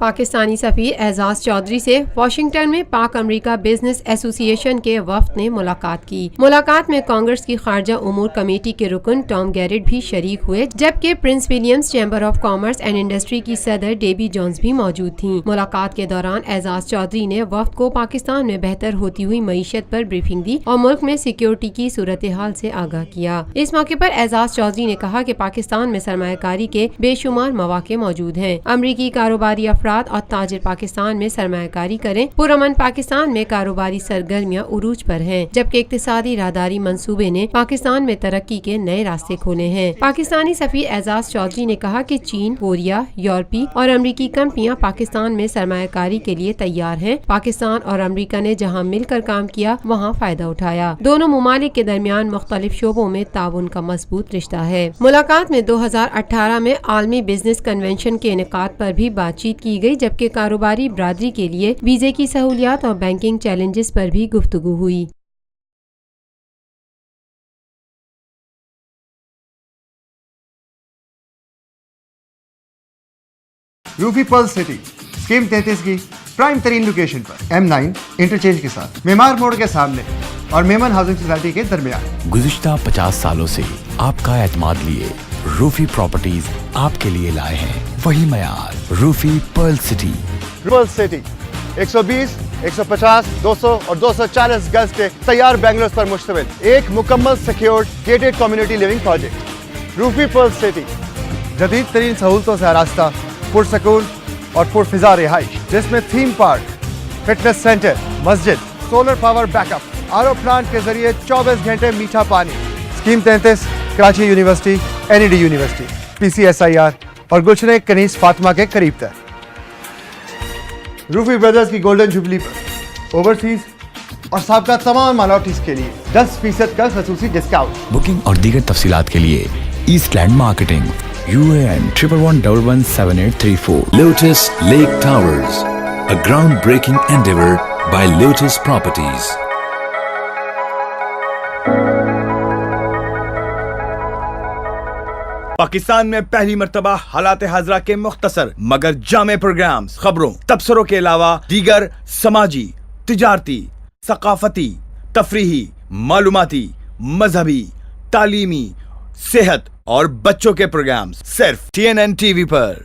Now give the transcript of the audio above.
पाकिस्तानी सफीर एजाज चौधरी से वाशिंगटन में पाक अमरीका बिज़नेस एसोसिएशन के वफद ने मुलाकात की। मुलाकात में कांग्रेस की खारजा उमूर कमेटी के रुकन टॉम गैरेट भी शरीक हुए, जबकि prince Williams, chamber of commerce and industry की सदर डेबी जॉन्स भी मौजूद थी। मुलाकात के दौरान एजाज चौधरी ने वफद को पाकिस्तान में बेहतर होती हुई मीशत आरोप ब्रीफिंग दी और मुल्क में सिक्योरिटी की सूरत हाल ऐसी आगाह किया। इस मौके आरोप एजाज चौधरी ने कहा की पाकिस्तान में सरमाकारी के बेशुमार मौके मौजूद है। अमरीकी कारोबारी अफराद और ताजिर पाकिस्तान में सरमाकारी करें। पुरमन पाकिस्तान में कारोबारी सरगर्मियाँ उरूज पर हैं, जबकि इकतदी राहदारी मंसूबे ने पाकिस्तान में तरक्की के नए रास्ते खोले हैं। पाकिस्तानी सफीर एजाज चौधरी ने कहा की चीन, कोरिया, यूरोपी और अमरीकी कंपनियाँ पाकिस्तान में सरमाकारी के लिए तैयार है। पाकिस्तान और अमरीका ने जहाँ मिलकर काम किया, वहाँ फ़ायदा उठाया। दोनों ममालिक के दरमियान मुख्तलिफ़ शोबों में ताउन का मज़बूत रिश्ता है। मुलाकात में 2018 में आलमी बिज़नेस कन्वेंशन के इनका पर भी बातचीत की गई जबकि कारोबारी बरदरी के लिए वीजे की सहूलियात और बैंकिंग चैलेंजेस पर भी गुफ्तु हुई। रूफी पर्ल सिटी स्कीम 33 की प्राइम तरीन लोकेशन पर एम नाइन इंटरचेंज के साथ मेमार मोड़ के सामने और मेमन हाउसिंग सोसाइटी के दरमियान। गुजश्ता पचास सालों से आपका एतमाद लिए रूफी प्रॉपर्टीज़ आपके लिए लाए हैं। वही मयार Roofi pearl city pearl city 120, 150, 200 और 240 गज के तैयार बैंगलोर पर मुश्तमिल। एक मुकम्मल secured gated community living project Roofi pearl city जदीद तरीन सहूलतों से रास्ता पुरसकून और पुरफिजा रिहाइश जिसमें थीम पार्क फिटनेस सेंटर मस्जिद solar power backup R plant के ज़रिए 24 घंटे मीठा पानी। स्कीम तैंतीस Karachi university NED university PCSIR और गुलशन कनीस फातिमा के करीब तक। रूफी ब्रदर्स की गोल्डन जुबली पर ओवरसीज और सबका तमाम माइनॉरिटीज के लिए 10 फ़ीसद का खसूसी डिस्काउंट बुकिंग और दीगर तफसीलात के लिए Eastland marketing U N triple one double one seven eight three four Lotus Lake Towers, a groundbreaking endeavor by Lotus Properties. Pakistan में पहली मरतबा हालात हाजरा के मुख्तर मगर जामे प्रोग्राम खबरों, तबसरों के अलावा दीगर समाजी, तजारती, सकाफती तफरी मालूमती, मजहबी, तालीमी, सेहत और बच्चों के प्रोग्राम सिर्फ़ T N N T V पर।